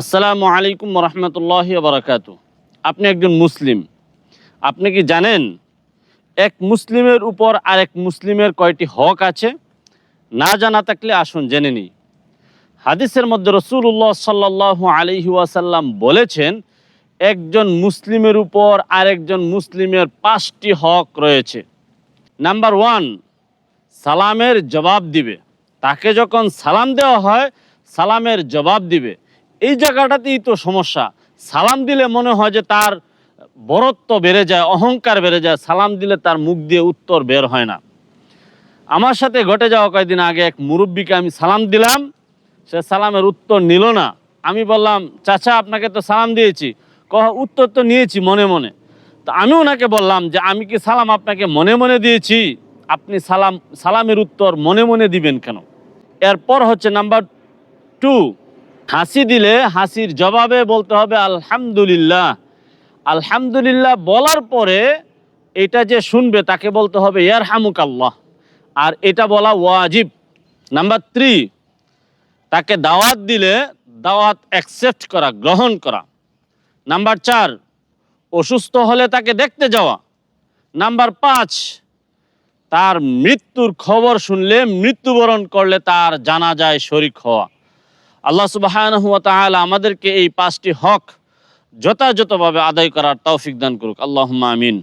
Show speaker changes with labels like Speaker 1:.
Speaker 1: আসসালামু আলাইকুম রহমতুল্লাহ বারাকাত আপনি একজন মুসলিম। আপনি কি জানেন এক মুসলিমের উপর আরেক মুসলিমের কয়টি হক আছে? না জানা থাকলে আসুন জেনে নিই। হাদিসের মধ্যে রসুল্লাহ সাল্লাহ আলহি ওয়াসাল্লাম বলেছেন, একজন মুসলিমের উপর আরেকজন মুসলিমের পাঁচটি হক রয়েছে। নাম্বার ওয়ান, সালামের জবাব দিবে। তাকে যখন সালাম দেওয়া হয়, সালামের জবাব দিবে। এই জায়গাটাতেই তো সমস্যা। সালাম দিলে মনে হয় যে তার বরত্ব বেড়ে যায়, অহংকার বেড়ে যায়, সালাম দিলে তার মুখ দিয়ে উত্তর বের হয় না। আমার সাথে ঘটে যাওয়া কয়েকদিন আগে এক মুরব্বীকে আমি সালাম দিলাম, সে সালামের উত্তর নিল না। আমি বললাম, চাচা, আপনাকে তো সালাম দিয়েছি। কহ, উত্তর তো নিয়েছি মনে মনে। তো আমি ওনাকে বললাম যে, আমি কি সালাম আপনাকে মনে মনে দিয়েছি? আপনি সালাম, সালামের উত্তর মনে মনে দিবেন কেন? এরপর হচ্ছে নাম্বার টু হাসি দিলে হাসির জবাবে বলতে হবে আলহামদুলিল্লাহ। আলহামদুলিল্লাহ বলার পরে এটা যে শুনবে তাকে বলতে হবে ইয়ার হামুক আল্লাহ আর এটা বলা ওয়াজিব। নাম্বার থ্রি তাকে দাওয়াত দিলে দাওয়াত অ্যাকসেপ্ট করা, গ্রহণ করা। নাম্বার চার, অসুস্থ হলে তাকে দেখতে যাওয়া। নাম্বার পাঁচ, তার মৃত্যুর খবর শুনলে মৃত্যুবরণ করলে তার জানা যায় শরিক হওয়া। আল্লাহ সুবাহ আমাদেরকে এই পাঁচটি হক যথাযথভাবে আদায় করার তৌফিক দান করুক। আল্লাহ আমিন।